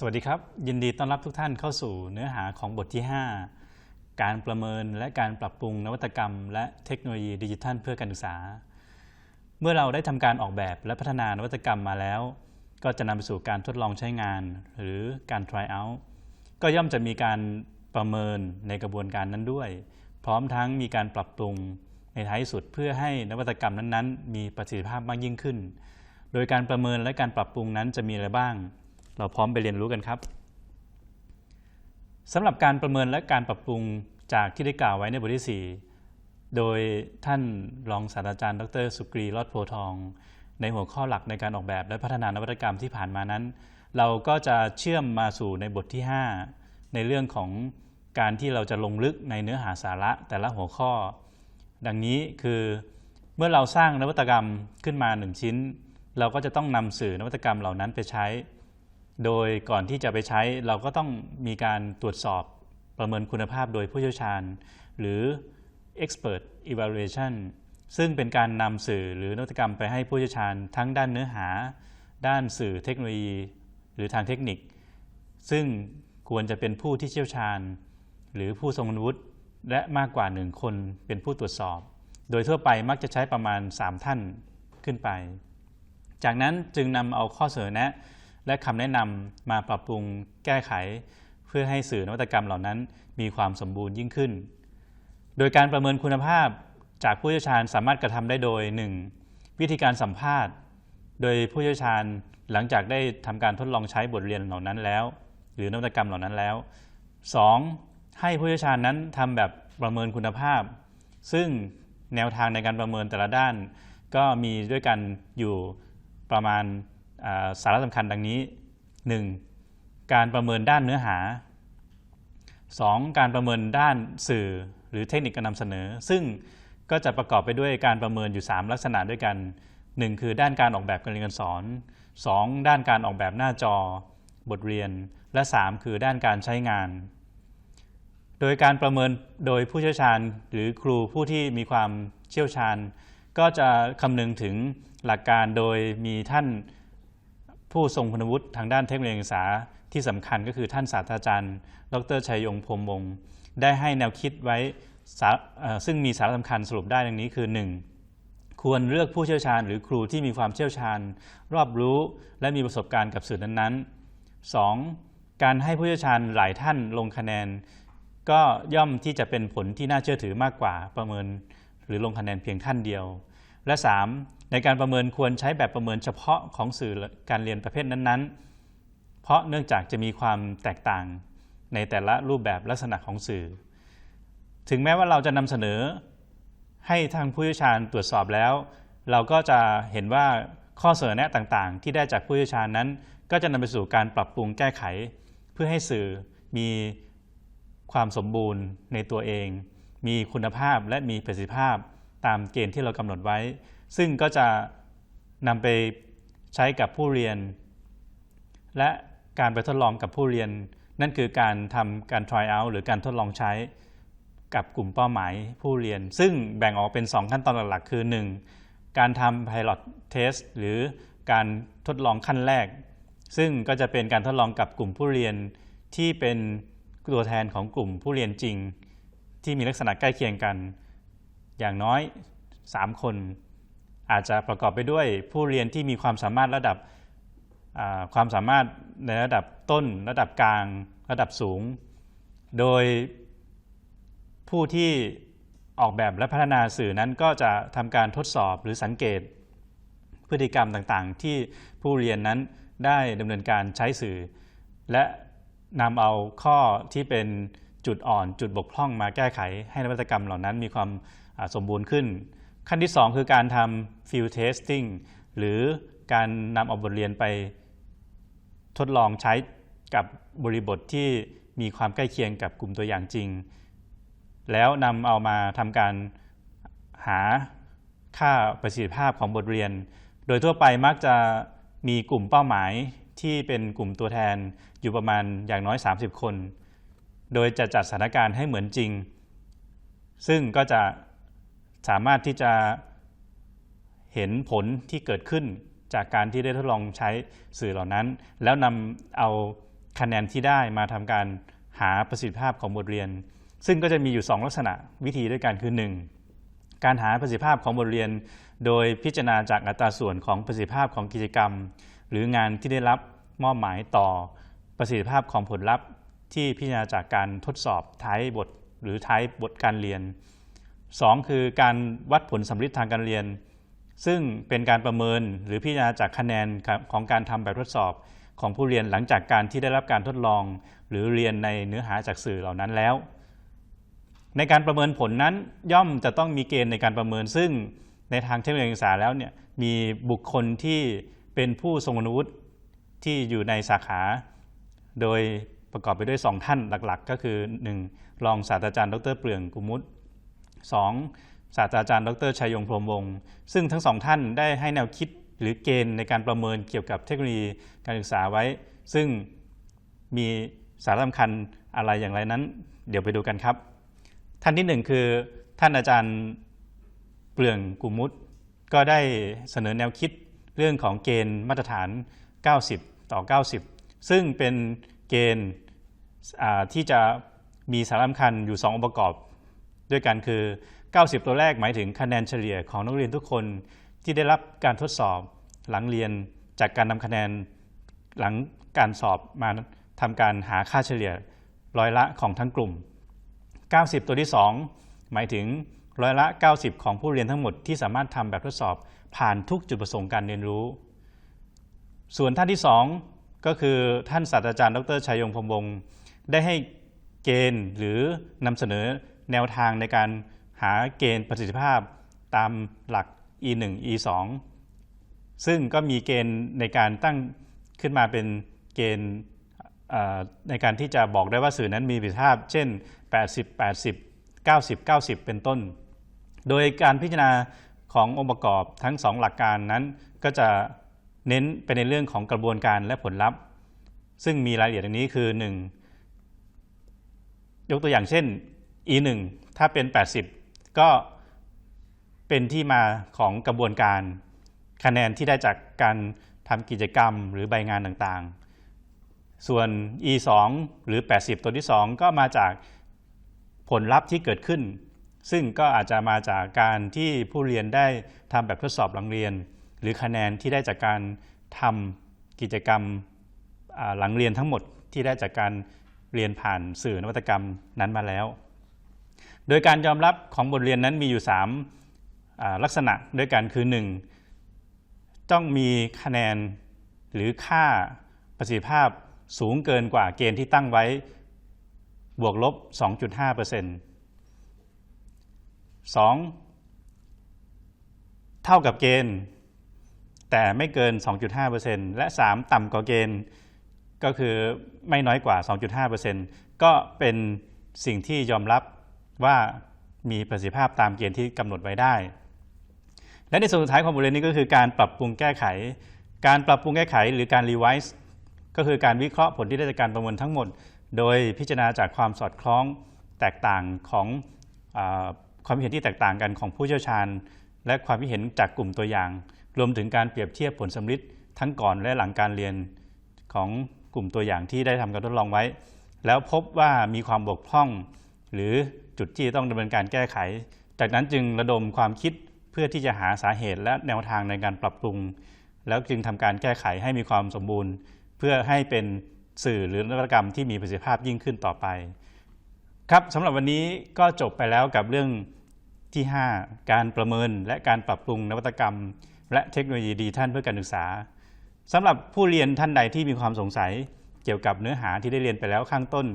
สวัสดีครับ ยินดีต้อนรับทุกท่านเข้าสู่เนื้อหาของบทที่ 5 การประเมินและการปรับปรุงนวัตกรรม และเทคโนโลยีดิจิทัลเพื่อการศึกษา เมื่อเราได้ทำการออกแบบและพัฒนานวัตกรรมมาแล้ว ก็จะนำไปสู่การทดลองใช้งาน หรือการ try out ก็ย่อมจะมีการประเมินในกระบวนการนั้นด้วย พร้อมทั้งมีการปรับปรุงในท้ายสุดเพื่อให้นวัตกรรมนั้นๆ มีประสิทธิภาพมากยิ่งขึ้น โดยการประเมินและการปรับปรุงนั้นจะมีอะไรบ้าง เราพร้อมไปเรียนรู้กันครับสำหรับการประเมินและการปรับปรุงจากที่ได้กล่าวไว้ในบทที่ 4 โดยท่านรองศาสตราจารย์ ดร สุกรีรอดโพทอง ในหัวข้อหลักในการออกแบบและพัฒนานวัตกรรมที่ผ่านมานั้น เราก็จะเชื่อมมาสู่ในบทที่ 5 ในเรื่องของการที่เราจะลงลึกในเนื้อหาสาระแต่ละหัวข้อ ดังนี้คือเมื่อเราสร้างนวัตกรรมขึ้นมา 1 ชิ้น เราก็จะต้องนำสื่อนวัตกรรมเหล่านั้นไปใช้ โดยก่อนที่จะไปใช้เราก็ต้องมีการตรวจสอบประเมินคุณภาพโดยผู้เชี่ยวชาญ หรือ expert evaluation ซึ่งเป็นการนำสื่อหรือนวัตกรรมไปให้ผู้เชี่ยวชาญ ทั้งด้านเนื้อหา ด้านสื่อเทคโนโลยี หรือทางเทคนิค ซึ่งควรจะเป็นผู้ที่เชี่ยวชาญ หรือผู้ทรงคุณวุฒิและมากกว่า1คนเป็นผู้ตรวจสอบ โดยทั่วไปมักจะใช้ประมาณ 3 ท่านขึ้นไป จากนั้นจึงนำเอาข้อเสนอแนะ และคำแนะนำมาปรับปรุงแก้ไข เพื่อให้สื่อนวัตกรรมเหล่านั้นมีความสมบูรณ์ยิ่งขึ้น โดยการประเมินคุณภาพจากผู้เชี่ยวชาญสามารถกระทำได้โดย 1. วิธีการสัมภาษณ์ โดยผู้เชี่ยวชาญหลังจากได้ทำการทดลองใช้บทเรียนเหล่านั้นแล้ว หรือนวัตกรรมเหล่านั้นแล้ว 2. ให้ผู้เชี่ยวชาญนั้นทำแบบประเมินคุณภาพ ซึ่งแนวทางในการประเมินแต่ละด้าน ก็มีด้วยกันอยู่ประมาณ สาระสำคัญดังนี้ 1. การประเมินด้านเนื้อหา 2. การประเมินด้านสื่อหรือเทคนิคการนำเสนอ ซึ่งก็จะประกอบไปด้วยการประเมินอยู่ 3 ลักษณะด้วยกัน 1. คือด้านการออกแบบการเรียนการสอน 2. ด้านการออกแบบหน้าจอ บทเรียน และ 3 คือด้านการใช้งาน โดยการประเมินโดยผู้เชี่ยวชาญ หรือครูผู้ที่มีความเชี่ยวชาญ ก็จะคำนึงถึงหลักการโดยมีท่าน ผู้ทรงคุณวุฒิทางด้านเทคโนโลยีการศึกษาที่สำคัญก็คือท่านศาสตราจารย์ ดรชัยยงพรมวงศ์ได้ให้แนวคิดไว้ซึ่งมีสาระสำคัญสรุปได้ดังนี้คือ 1. ควรเลือกผู้เชี่ยวชาญ หรือครูที่มีความเชี่ยวชาญ รอบรู้และมีประสบการณ์กับสื่อนั้นๆ 2. การให้ผู้เชี่ยวชาญหลายท่านลงคะแนน ก็ย่อมที่จะเป็นผลที่น่าเชื่อถือมากกว่าประเมิน หรือลงคะแนนเพียงท่านเดียว และ 3. ในการประเมินควรใช้แบบประเมินเฉพาะของสื่อการเรียนประเภทนั้นๆ เพราะเนื่องจากจะมีความแตกต่างในแต่ละรูปแบบลักษณะของสื่อ ถึงแม้ว่าเราจะนำเสนอให้ทางผู้เชี่ยวชาญตรวจสอบแล้ว เราก็จะเห็นว่าข้อเสนอแนะต่างๆ ที่ได้จากผู้เชี่ยวชาญนั้น ก็จะนำไปสู่การปรับปรุงแก้ไข เพื่อให้สื่อมีความสมบูรณ์ในตัวเอง มีคุณภาพและมีประสิทธิภาพ ตามเกณฑ์ที่เรากำหนดไว้ ซึ่งก็จะนำไปใช้กับผู้เรียน และการไปทดลองกับผู้เรียน นั่นคือการทำการ try out หรือการทดลองใช้กับกลุ่มเป้าหมายผู้เรียน ซึ่งแบ่งออกเป็น 2 ขั้นตอนหลักๆ คือ 1. การทำ pilot test หรือการทดลองขั้นแรก ซึ่งก็จะเป็นการทดลองกับกลุ่มผู้เรียนที่เป็นตัวแทนของกลุ่มผู้เรียนจริง ที่มีลักษณะใกล้เคียงกัน อย่างน้อย 3 คน อาจจะประกอบไปด้วยผู้เรียนที่มีความสามารถระดับความสามารถในระดับต้น ระดับกลาง ระดับสูง โดยผู้ที่ออกแบบและพัฒนาสื่อนั้นก็จะทำการทดสอบหรือสังเกต พฤติกรรมต่างๆ ที่ผู้เรียนนั้นได้ดำเนินการใช้สื่อ และนำเอาข้อที่เป็นจุดอ่อนจุดบกพร่องมาแก้ไขให้นวัตกรรมเหล่านั้นมีความ สมบูรณ์ขึ้น ขั้นที่ 2 คือการทำ field testing หรือการนำเอาบทเรียนไปทดลองใช้กับบริบทที่มีความใกล้เคียงกับกลุ่มตัวอย่างจริง แล้วนำเอามาทำการหาค่าประสิทธิภาพของบทเรียน โดยทั่วไปมักจะมีกลุ่มเป้าหมายที่เป็นกลุ่มตัวแทนอยู่ประมาณอย่างน้อย 30 คน โดยจะจัดสถานการณ์ให้เหมือนจริง ซึ่งก็จะ สามารถที่จะเห็นผลที่เกิดขึ้นจากการที่ได้ทดลองใช้สื่อเหล่านั้น แล้วนำเอาคะแนนที่ได้มาทำการหาประสิทธิภาพของบทเรียน ซึ่งก็จะมีอยู่ 2 ลักษณะวิธีด้วยกันคือ 1. การหาประสิทธิภาพของบทเรียน โดยพิจารณาจากอัตราส่วนของประสิทธิภาพของกิจกรรม หรืองานที่ได้รับมอบหมายต่อประสิทธิภาพของผลลัพธ์ ที่พิจารณาจากการทดสอบท้ายบท หรือท้ายบทการเรียน 2. คือการวัดผลสำลิดทางการเรียน ซึ่งเป็นการประเมินหรือพิจารณาจากคะแนนของการทำแบบทดสอบของผู้เรียนหลังจากการที่ได้รับการทดลอง หรือเรียนในเนื้อหาจากสื่อเหล่านั้นแล้ว ในการประเมินผลนั้นย่อมจะต้องมีเกณฑ์ในการประเมิน ซึ่งในทางเทคโนโลยีการศึกษาแล้วเนี่ยมีบุคคลที่เป็นผู้ทรงคุณวุฒิที่อยู่ในสาขา โดยประกอบไปด้วย 2 ท่านหลักๆ ก็คือ 1. รองศาสตราจารย์ดรเปลืองกุมุต 2. ศาสตราจารย์ ดรชัยยงพรมวงศ์ซึ่งทั้งสองท่านได้ให้แนวคิดหรือเกณฑ์ในการประเมินเกี่ยวกับเทคโนโลยีการศึกษาไว้ ซึ่งมีสาระสำคัญอะไรอย่างไรนั้น เดี๋ยวไปดูกันครับ ท่านที่หนึ่งคือท่านอาจารย์เปลืองกุมุตก็ได้เสนอแนวคิดเรื่องของเกณฑ์มาตรฐาน 90 ต่อ 90 ซึ่งเป็นเกณฑ์ที่จะมีสาระสำคัญอยู่ 2 องค์ประกอบ ด้วยกันคือ 90 ตัวแรกหมายถึงคะแนนเฉลี่ยของนักเรียนทุกคนที่ได้รับการทดสอบหลังเรียนจากการนำคะแนนหลังการสอบมาทำการหาค่าเฉลี่ยร้อยละของทั้งกลุ่ม 90 ตัวที่ 2 หมายถึงร้อยละ 90 ของผู้เรียนทั้งหมดที่สามารถทำแบบทดสอบผ่านทุกจุดประสงค์การเรียนรู้ ส่วนท่านที่ 2 ก็คือท่านศาสตราจารย์ ดรชัยยงพรมวงศ์ได้ให้เกณฑ์หรือนำเสนอ แนวทางในการหาเกณฑ์ประสิทธิภาพตามหลัก E1 E2 ซึ่งก็มีเกณฑ์ในการตั้งขึ้นมาเป็นเกณฑ์ในการที่จะบอกได้ว่าสื่อนั้นมีประสิทธิภาพ เช่น 80 80 90 90 เป็นต้น โดยการพิจารณาขององค์ประกอบทั้งสองหลักการนั้นก็จะเน้นไปในเรื่องของกระบวนการและผลลัพธ์ ซึ่งมีรายละเอียดอย่างนี้คือ 1 ยกตัวอย่างเช่น E1 ถ้าเป็น 80 ก็เป็นที่มาของกระบวนการคะแนนที่ได้จากการทำกิจกรรมหรือใบงานต่างๆ ส่วน E2 หรือ 80 ตัวที่ 2 ก็มาจากผลลัพธ์ที่เกิดขึ้น ซึ่งก็อาจจะมาจากการที่ผู้เรียนได้ทำแบบทดสอบหลังเรียน หรือคะแนนที่ได้จากการทำกิจกรรมหลังเรียนทั้งหมดที่ได้จากการเรียนผ่านสื่อนวัตกรรมนั้นมาแล้ว โดยการยอมรับของบทเรียนนั้นมีอยู่ 3 ลักษณะด้วยกันคือ 1. ต้องมีคะแนนหรือค่าประสิทธิภาพสูงเกินกว่าเกณฑ์ที่ตั้งไว้บวกลบ 2.5% 2. เท่ากับเกณฑ์ แต่ไม่เกิน 2.5%และ 3. ต่ำกว่าเกณฑ์ก็คือไม่น้อยกว่า 2.5%ก็เป็นสิ่งที่ยอมรับ ว่ามีประสิทธิภาพตามเกณฑ์ที่กำหนดไว้ได้ และในส่วนสุดท้ายของบทเรียนนี้ก็คือการปรับปรุงแก้ไข การปรับปรุงแก้ไขหรือการรีไวซ์ก็คือการวิเคราะห์ผลที่ได้จากการประเมินทั้งหมด โดยพิจารณาจากความสอดคล้องแตกต่างของอความเห็นที่แตกต่างกันของผู้เชี่ยวชาญ และความคิดเห็นจากกลุ่มตัวอย่าง รวมถึงการเปรียบเทียบผลสำลิดทั้งก่อนและหลังการเรียนของกลุ่มตัวอย่างที่ได้ทำการทดลองไว้ แล้วพบว่ามีความบกพร่อง หรือ จุดที่ต้องดำเนินการแก้ไข จากนั้นจึงระดมความคิดเพื่อที่จะหาสาเหตุและแนวทางในการปรับปรุง แล้วจึงทำการแก้ไขให้มีความสมบูรณ์ เพื่อให้เป็นสื่อหรือนวัตกรรมที่มีประสิทธิภาพยิ่งขึ้นต่อไป ครับสำหรับวันนี้ก็จบไปแล้วกับเรื่องที่ 5 การประเมินและการปรับปรุงนวัตกรรม และเทคโนโลยีดิจิทัลเพื่อการศึกษาสำหรับผู้เรียนท่านใดที่มีความสงสัย เกี่ยวกับเนื้อหาที่ได้เรียนไปแล้วข้างต้น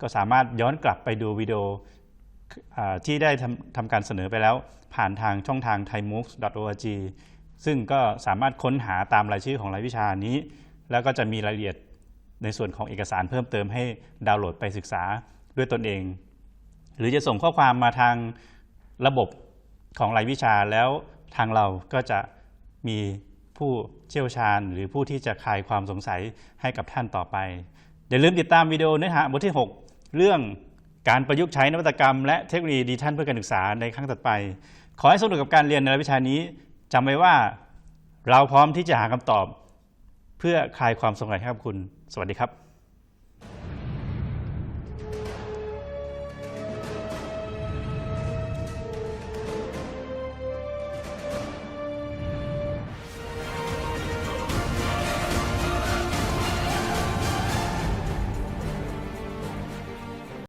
ก็สามารถย้อนกลับไปดูวิดีโอ ที่ได้ทำทำการเสนอไปแล้ว ผ่านทางช่องทาง thaimoocs.org ซึ่งก็สามารถค้นหาตามรายชื่อของรายวิชานี้ แล้วก็จะมีรายละเอียดในส่วนของเอกสารเพิ่มเติมให้ดาวน์โหลดไปศึกษาด้วยตนเอง หรือจะส่งข้อความมาทางระบบของรายวิชาแล้วทางเราก็จะมีผู้เชี่ยวชาญ หรือผู้ที่จะคลายความสงสัยให้กับท่านต่อไปอย่าลืมติดตามวิดีโอเนื้อหาบทที่ 6 เรื่อง การประยุกต์ใช้นวัตกรรมและเทคโนโลยีดิจิทัลเพื่อการศึกษาในครั้งต่อไป ขอให้สนุกกับการเรียนในรายวิชานี้จำไว้ว่าเราพร้อมที่จะหาคำตอบ เพื่อคลายความสงสัยให้กับคุณ สวัสดีครับ